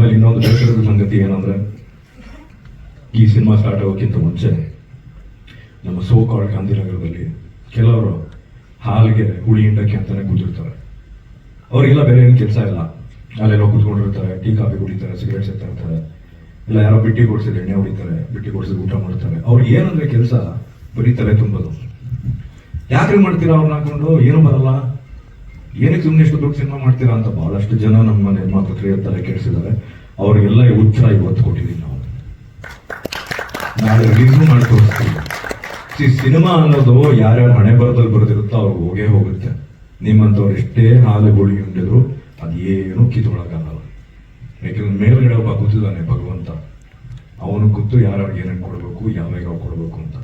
ಆಮೇಲೆ ಇನ್ನೊಂದು ಬೇಸರದ ಸಂಗತಿ ಏನಂದ್ರೆ, ಈ ಸಿನಿಮಾ ಸ್ಟಾರ್ಟ್ ಆಗೋಕ್ಕಿಂತ ಮುಂಚೆ ನಮ್ಮ ಸೋಕಾಳ್ ಗಾಂಧಿನಗರದಲ್ಲಿ ಕೆಲವರು ಹಾಲಿಗೆ ಹುಳಿ ಹಿಂಡಕ್ಕೆ ಅಂತಾನೆ ಕೂತಿರ್ತಾರೆ. ಅವ್ರಿಗೆಲ್ಲ ಬೇರೆ ಏನು ಕೆಲಸ ಇಲ್ಲ. ಅಲ್ಲೆಲ್ಲ ಕೂತ್ಕೊಂಡಿರ್ತಾರೆ, ಟೀ ಕಾಫಿ ಕುಡಿತಾರೆ ಸಿಗರೇಟ್ ಸೇತಾ ಇರ್ತಾರೆ. ಇಲ್ಲ ಯಾರೋ ಬಿಟ್ಟಿ ಕೊಡ್ಸಿದ್ರೆ ಎಣ್ಣೆ ಹೊಡಿತಾರೆ, ಬಿಟ್ಟಿ ಕೊಡ್ಸಿದ್ರೆ ಊಟ ಮಾಡ್ತಾರೆ. ಅವ್ರಿಗೆ ಏನಂದ್ರೆ ಕೆಲಸ ಬರೀ ತಲೆ ತುಂಬೋದು. ಯಾಕ್ರಿ ಮಾಡ್ತೀರಾ ಅವ್ರನ್ನ ಹಾಕೊಂಡು? ಏನು ಬರಲ್ಲ? ಏನಕ್ಕೆ ಸುಮ್ಮನೆ ಇಷ್ಟು ದುಡ್ಡು ಸಿನಿಮಾ ಮಾಡ್ತೀರಾ ಅಂತ ಬಹಳಷ್ಟು ಜನ ನಮ್ಮ ನಿರ್ಮಾಪಕರಿಗೆ ತಲೆ ಕೆಡಿಸಿದ್ದಾರೆ ಅವರಿಗೆಲ್ಲ ಉತ್ತರ ಇವತ್ತು ಕೊಟ್ಟಿದ್ದೀವಿ ನಾವು. ನಾಳೆ ರಿವ್ಯೂ ಮಾಡಿ ತೋರಿಸ್ತೀವಿ ಸಿನಿಮಾ ಅನ್ನೋದು ಯಾರ್ಯಾರು ಹಣೆ ಬರದಲ್ಲಿ ಬರೆದಿರುತ್ತೋ ಅವ್ರಿಗೆ ಹೋಗೇ ಹೋಗುತ್ತೆ. ನಿಮ್ಮಂಥವ್ರು ಎಷ್ಟೇ ಹಾಲು ಗುಳಿ ಉಂಡಿದ್ರು ಅದೇನು ಕಿತ್ತೊಳಗಾಗಲ್ಲ. ಯಾಕೆಂದ್ರೆ ಮೇಲ್ಗಡೆ ಒಬ್ಬ ಕೂತಿದ್ದಾನೆ ಭಗವಂತ. ಅವನು ಕೂತು ಯಾರ್ಯಾರಿಗೆ ಏನೇನು ಕೊಡಬೇಕು ಯಾವಾಗ ಕೊಡಬೇಕು ಅಂತ.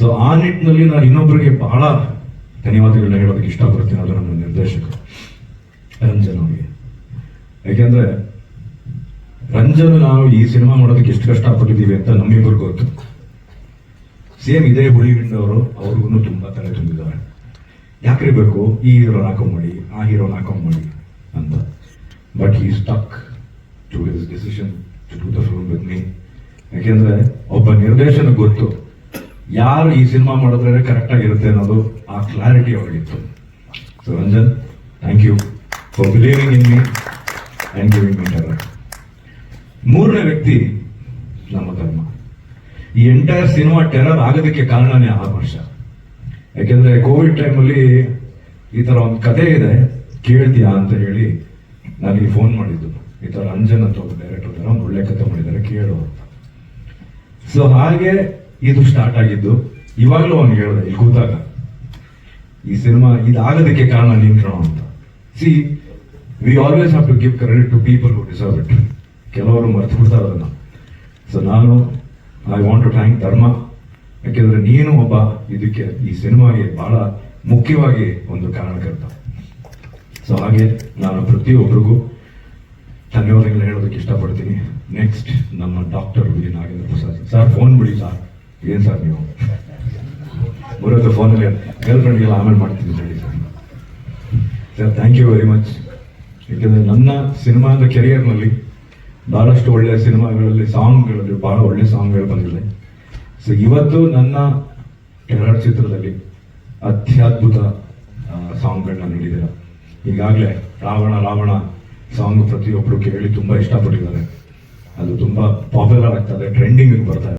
ಸೊ ಆ ನಿಟ್ಟಿನಲ್ಲಿ ನಾನು ಇನ್ನೊಬ್ಬರಿಗೆ ಬಹಳ ಧನ್ಯವಾದಗಳನ್ನ ಹೇಳೋದಕ್ಕೆ ಇಷ್ಟಪಡ್ತೀನಿ ಅದು ನನ್ನ ನಿರ್ದೇಶಕ ರಂಜನ್ ಅವರಿಗೆ. ಯಾಕೆಂದ್ರೆ ರಂಜನ್ ನಾವು ಈ ಸಿನಿಮಾ ಮಾಡೋದಕ್ಕೆ ಎಷ್ಟು ಕಷ್ಟಪಟ್ಟಿದ್ದೀವಿ ಅಂತ ನಮ್ಮಿಬ್ಬರು ಗೊತ್ತು. ಸೇಮ್ ಇದೇ ಹುಳಿಗಿಂಡ ಅವರು ಅವ್ರಿಗೂ ತುಂಬಾ ತಲೆ ತುಂಬಿದ್ದಾರೆ. ಯಾಕ್ರಿ ಬೇಕು, ಈ ಹೀರೋನ ಹಾಕೊಂಬಡಿ ಆ ಹೀರೋನ ಹಾಕೊಂಬಿಡಿ ಅಂತ. But he stuck to his decision to do the film with me ಯಾಕೆಂದ್ರೆ ಒಬ್ಬ ನಿರ್ದೇಶನ ಗೊತ್ತು. ಯಾರು ಈ ಸಿನಿಮಾ ಮಾಡಿದ್ರೆ ಕರೆಕ್ಟ್ ಆಗಿರುತ್ತೆ ಅನ್ನೋದು ಆ clarity ಅವರಿಗಿತ್ತು. So Ranjan thank you for believing in me and giving me ಮೂರನೇ ವ್ಯಕ್ತಿ ನಮ್ಮ ಧರ್ಮ. ಈ ಎಂಟೈರ್ ಸಿನಿಮಾ ಟೆರರ್ ಆಗೋದಕ್ಕೆ ಕಾರಣನೇ ಆ ವರ್ಷ. ಯಾಕೆಂದ್ರೆ ಕೋವಿಡ್ ಟೈಮಲ್ಲಿ ಈ ತರ ಒಂದು ಕತೆ ಇದೆ, ಕೇಳ್ತೀಯಾ ಅಂತ ಹೇಳಿ ನನಗೆ ಫೋನ್ ಮಾಡಿದ್ದು. ಈ ತರ ಅಂಜನ್ ಅಂತ ಒಬ್ಬ ಡೈರೆಕ್ಟರ್ ಒಂದು ಒಳ್ಳೆ ಕತೆ ಮಾಡಿದ್ದಾರೆ, ಕೇಳು ಅಂತ. ಸೊ ಹಾಗೆ ಇದು ಸ್ಟಾರ್ಟ್ ಆಗಿದ್ದು ಇವಾಗಲೂ ಅವ್ನು ಹೇಳ್ದೆ, ಇಲ್ಲಿ ಕೂತಾಗ ಈ ಸಿನಿಮಾ ಇದಾಗೋದಕ್ಕೆ ಕಾರಣ ನೀನ್ ಕಣೋ ಅಂತ. See we always have to give credit to people who deserve it ಕೆಲವರು ಮರ್ತು ಬಿಡ್ತಾರೆ ಅದನ್ನು. ಸೊ ನಾನು ಐ ವಾಂಟ್ ಟು ಥ್ಯಾಂಕ್ ಧರ್ಮ ಯಾಕೆಂದರೆ ನೀನು ಒಬ್ಬ ಇದಕ್ಕೆ ಈ ಸಿನಿಮಾಗೆ ಬಹಳ ಮುಖ್ಯವಾಗಿ ಒಂದು ಕಾರಣಕರ್ತ. ಸೊ ಹಾಗೆ ನಾನು ಪ್ರತಿಯೊಬ್ಬರಿಗೂ ಧನ್ಯವಾದಗಳು ಹೇಳೋದಕ್ಕೆ ಇಷ್ಟಪಡ್ತೀನಿ. ನೆಕ್ಸ್ಟ್ ನಮ್ಮ doctor V Nagendra Prasad. Sir phone ಬಿಡಿ ಸರ್ ಏನ್ ಸರ್ ನೀವು? ಬರೋದು ಫೋನಲ್ಲಿ ಗರ್ಲ್ ಆಮೇಲೆ ಮಾಡ್ತೀನಿ sir. Sir thank you very much ಯಾಕೆಂದ್ರೆ ನನ್ನ ಸಿನಿಮಾದ ಕೆರಿಯರ್ನಲ್ಲಿ ಬಹಳಷ್ಟು ಒಳ್ಳೆಯ ಸಿನಿಮಾಗಳಲ್ಲಿ ಸಾಂಗ್ಗಳಲ್ಲಿ ಬಹಳ ಒಳ್ಳೆ ಸಾಂಗ್ಗಳು ಬಂದಿದೆ. ಸೊ ಇವತ್ತು ನನ್ನ ಟೆರರ್ ಚಿತ್ರದಲ್ಲಿ ಅತ್ಯದ್ಭುತ ಸಾಂಗ್ಗಳನ್ನ ನೀಡಿದ್ದೀರ. ಈಗಾಗಲೇ ರಾವಣ ರಾವಣ ಸಾಂಗ್ ಪ್ರತಿಯೊಬ್ಬರು ಕೇಳಿ ತುಂಬಾ ಇಷ್ಟಪಟ್ಟಿದ್ದಾರೆ. ಅದು ತುಂಬಾ ಪಾಪ್ಯುಲರ್ ಆಗ್ತದೆ ಟ್ರೆಂಡಿಂಗ್ ಬರ್ತಾ ಇದೆ.